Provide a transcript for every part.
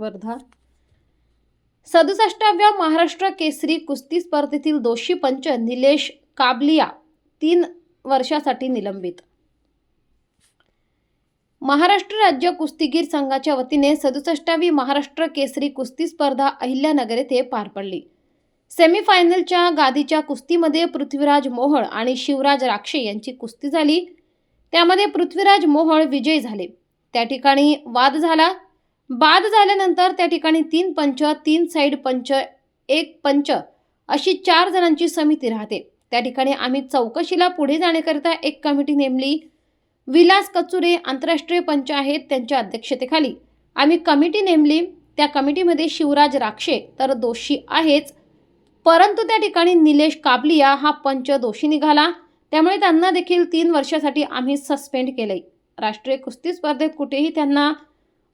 वर्धा. सदुसष्टाव्या महाराष्ट्र केसरी कुस्ती स्पर्धेतील दोषी पंच निलेश काबलिया तीन वर्षासाठी निलंबित. महाराष्ट्र राज्य कुस्तीगीर संघाच्या वतीने सदुसष्टावी महाराष्ट्र केसरी कुस्ती स्पर्धा अहिल्यानगर येथे पार पडली. सेमीफायनलच्या गादीच्या कुस्तीमध्ये पृथ्वीराज मोहळ आणि शिवराज राक्षे यांची कुस्ती झाली. त्यामध्ये पृथ्वीराज मोहळ विजयी झाले. त्या ठिकाणी वाद झाला. बाद झाल्यानंतर त्या ठिकाणी तीन पंच तीन साईड पंच एक पंच अशी चार जणांची समिती राहते. त्या ठिकाणी आम्ही चौकशीला पुढे जाण्याकरिता एक कमिटी नेमली. विलास कचुरे आंतरराष्ट्रीय पंच आहेत त्यांच्या अध्यक्षतेखाली. आम्ही कमिटी नेमली. त्या कमिटीमध्ये शिवराज राक्षे तर दोषी आहेच. परंतु त्या ठिकाणी निलेश काबलिया हा पंच दोषी निघाला. त्यामुळे त्यांना देखील तीन वर्षासाठी आम्ही सस्पेंड केले राष्ट्रीय कुस्ती स्पर्धेत कुठेही त्यांना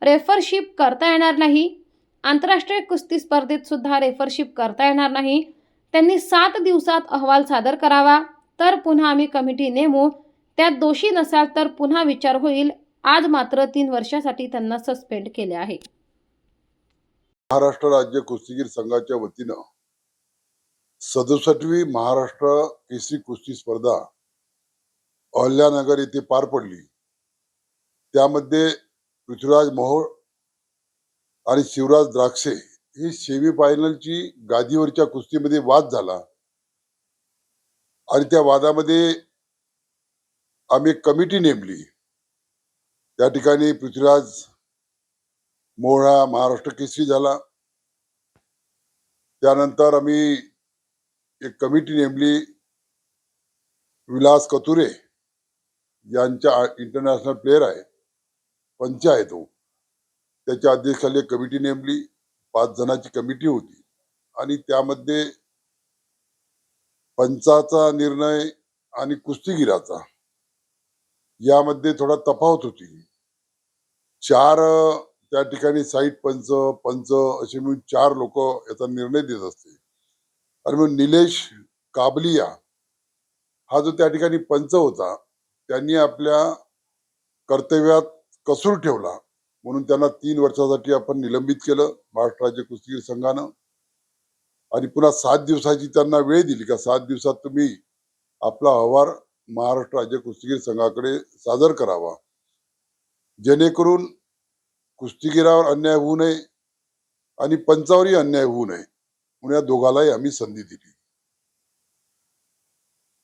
रेफरशिप करता येणार नाही. आंतरराष्ट्रीय कुस्ती स्पर्धेत सुद्धा रेफरशिप करता येणार नाही. त्यांनी सात दिवसात अहवाल सादर करावा तर पुन्हा आम्ही कमिटी नेमू. त्यात दोषी नसाल तर पुन्हा विचार होईल. आज मात्र तीन वर्षासाठी त्यांना सस्पेंड केले आहे. महाराष्ट्र राज्य कुस्तीगीर संघाच्या वतीनं सदुसष्टवी महाराष्ट्र केसरी कुस्ती स्पर्धा अहल्यानगर येथे पार पडली. त्यामध्ये पृथ्वीराज मोहोळ आणि शिवराज द्राक्षे ही सेमी फायनलची गादीवरच्या कुस्तीमध्ये वाद झाला. आणि त्या वादामध्ये आम्ही एक कमिटी नेमली. त्या ठिकाणी पृथ्वीराज मोहळा महाराष्ट्र केसरी झाला. त्यानंतर आम्ही एक कमिटी नेमली विलास कतुरे यांच्या इंटरनॅशनल प्लेअर आहे. पंच आहे तो त्याच्या अध्यक्षाली कमिटी नेमली पाच जणांची कमिटी होती. आणि त्यामध्ये पंचाचा निर्णय आणि कुस्तीगिराचा यामध्ये थोडा तफावत होती. चार त्या ठिकाणी साईट पंच पंच असे मिळून चार लोक याचा निर्णय देत असते. आणि मग निलेश काबलिया हा जो त्या ठिकाणी पंच होता त्यांनी आपल्या कर्तव्यात कसूर ठेवला. म्हणून त्यांना तीन वर्षासाठी आपण निलंबित केलं महाराष्ट्र राज्य कुस्तीगीर संघानं. आणि पुन्हा सात दिवसाची त्यांना वेळ दिली का सात दिवसात तुम्ही आपला अहवाल महाराष्ट्र राज्य कुस्तीगीर संघाकडे सादर करावा. जेणेकरून कुस्तीगिरावर अन्याय होऊ नये आणि पंचावरही अन्याय होऊ नये. म्हणून या दोघालाही आम्ही संधी दिली.